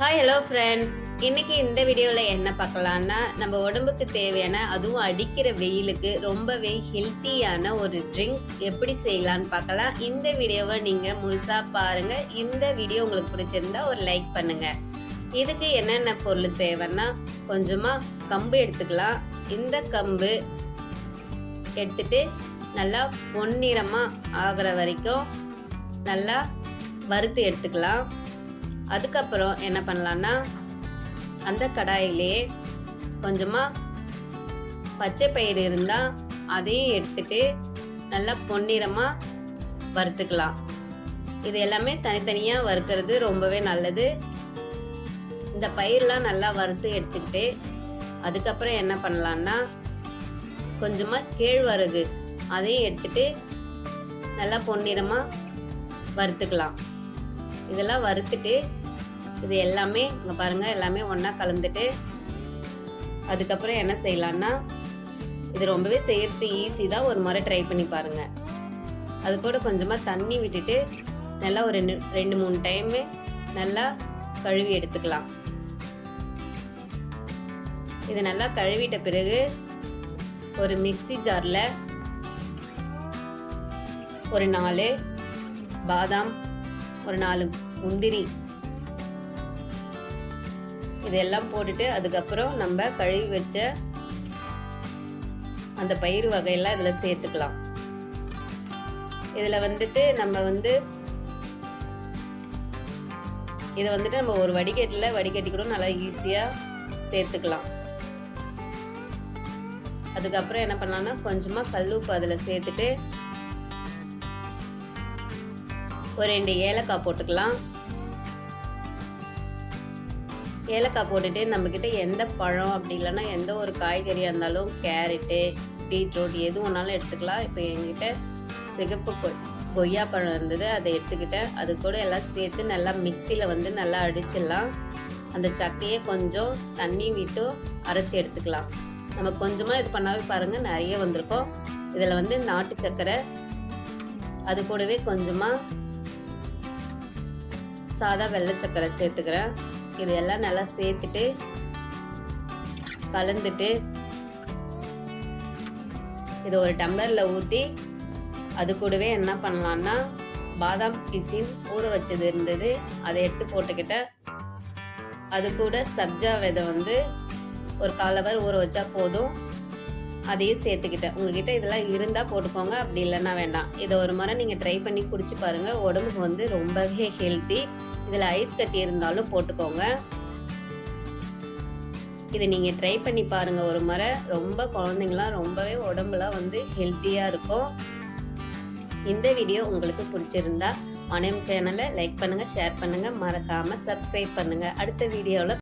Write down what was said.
Hi hello friends இன்னைக்கு இந்த வீடியோவில் என்ன பார்க்கலான்னா நம்ம உடம்புக்கு தேவையான அதுவும் அடிக்கிற வெயிலுக்கு ரொம்பவே ஹெல்த்தியான ஒரு ட்ரிங்க் எப்படி செய்யலான்னு பார்க்கலாம். இந்த வீடியோவை நீங்கள் முழுசாக பாருங்கள் இந்த வீடியோ உங்களுக்கு பிடிச்சிருந்தா ஒரு லைக் பண்ணுங்கள் இதுக்கு என்னென்ன பொருள் தேவைன்னா கொஞ்சமாக கம்பு எடுத்துக்கலாம். இந்த கம்பு எடுத்துட்டு நல்லா பொன்னிறமாக ஆகிற வரைக்கும் நல்லா வறுத்து எடுத்துக்கலாம். அதுக்கப்புறம் என்ன பண்ணலான்னா அந்த கடாயிலே கொஞ்சமாக பச்சை பயிறு இருந்தால் அதையும் எடுத்துட்டு நல்லா பொன்னிறமாக வறுத்துக்கலாம். இது எல்லாமே தனித்தனியாக வறுக்கிறது ரொம்பவே நல்லது. இந்த பயிரெலாம் நல்லா வறுத்து எடுத்துக்கிட்டு அதுக்கப்புறம் என்ன பண்ணலான்னா கொஞ்சமாக கேழ்வரகு அதையும் எடுத்துட்டு நல்லா பொன்னிறமாக வறுத்துக்கலாம். இதெல்லாம் வறுத்துட்டு இது எல்லாமே இங்கே பாருங்கள் எல்லாமே ஒன்றா கலந்துட்டு அதுக்கப்புறம் என்ன செய்யலான்னா இது ரொம்பவே செய்யறது ஈஸி தான் ஒரு முறை ட்ரை பண்ணி பாருங்கள் அது கூட கொஞ்சமாக தண்ணி விட்டுட்டு நல்லா ஒரு ரெண்டு ரெண்டு மூணு டைமு நல்லா கழுவி எடுத்துக்கலாம். இது நல்லா கழுவிட்ட பிறகு ஒரு மிக்ஸி ஜாரில் ஒரு நாலு பாதாம் ஒரு நாலு முந்திரி இதெல்லாம் போட்டுட்டு அதுக்கப்புறம் நம்ம கழுவி வச்ச அந்த பயிர் வகையெல்லாம் இதில் சேர்த்துக்கலாம். இதில் வந்துட்டு நம்ம வந்து இதை வந்துட்டு நம்ம ஒரு வடிகட்டில் வடிகட்டி கூட நல்லா ஈஸியாக சேர்த்துக்கலாம். அதுக்கப்புறம் என்ன பண்ணலாம்னா கொஞ்சமாக கல்லுப்பு அதில் சேர்த்துட்டு ஒரு ரெண்டு ஏலக்காய் போட்டுக்கலாம். ஏலக்காய் போட்டுட்டு நம்மக்கிட்ட எந்த பழம் அப்படி இல்லைன்னா எந்த ஒரு காய்கறியாக இருந்தாலும் கேரட்டு பீட்ரூட் எது வேணாலும் எடுத்துக்கலாம். இப்போ என்கிட்ட சிகப்பு கொய் கொய்யா பழம் இருந்தது அதை எடுத்துக்கிட்டேன். அது கூட எல்லாம் சேர்த்து நல்லா மிக்சியில் வந்து நல்லா அடிச்சிடலாம். அந்த சக்கையை கொஞ்சம் தண்ணி விட்டு அரைச்சி எடுத்துக்கலாம். நம்ம கொஞ்சமாக இது பண்ணாவே பாருங்கள் நிறைய வந்திருக்கோம். இதில் வந்து நாட்டு சக்கரை அது கூடவே கொஞ்சமாக சாதா வெள்ளை சக்கரை சேர்த்துக்கிறேன். இது எல்லாம் நல்லா சேர்த்துட்டு கலந்துட்டு இது ஒரு டம்ளரில் ஊற்றி அது கூடவே என்ன பண்ணலான்னா பாதாம் பிசின் ஊற வச்சது இருந்தது. அதை எடுத்து போட்டுக்கிட்டேன். அது கூட சப்ஜா விதை வந்து ஒரு கால் ஹவர் ஊற வச்சா போதும். அதையும் சேர்த்துக்கிட்டேன். உங்ககிட்ட இதெல்லாம் இருந்தால் போட்டுக்கோங்க. அப்படி இல்லைன்னா வேண்டாம். இதை ஒரு முறை நீங்கள் ட்ரை பண்ணி குடிச்சு பாருங்கள் உடம்புக்கு வந்து ரொம்பவே ஹெல்த்தி இதில் ஐஸ் கட்டி இருந்தாலும் போட்டுக்கோங்க. இதை நீங்கள் ட்ரை பண்ணி பாருங்கள் ஒரு முறை ரொம்ப குழந்தைங்களாம் ரொம்பவே உடம்புலாம் வந்து ஹெல்த்தியாக இருக்கும். இந்த வீடியோ உங்களுக்கு பிடிச்சிருந்தா மனம் சேனலை லைக் பண்ணுங்கள் ஷேர் பண்ணுங்கள் மறக்காமல் சப்ஸ்கிரைப் பண்ணுங்கள் அடுத்த வீடியோவில்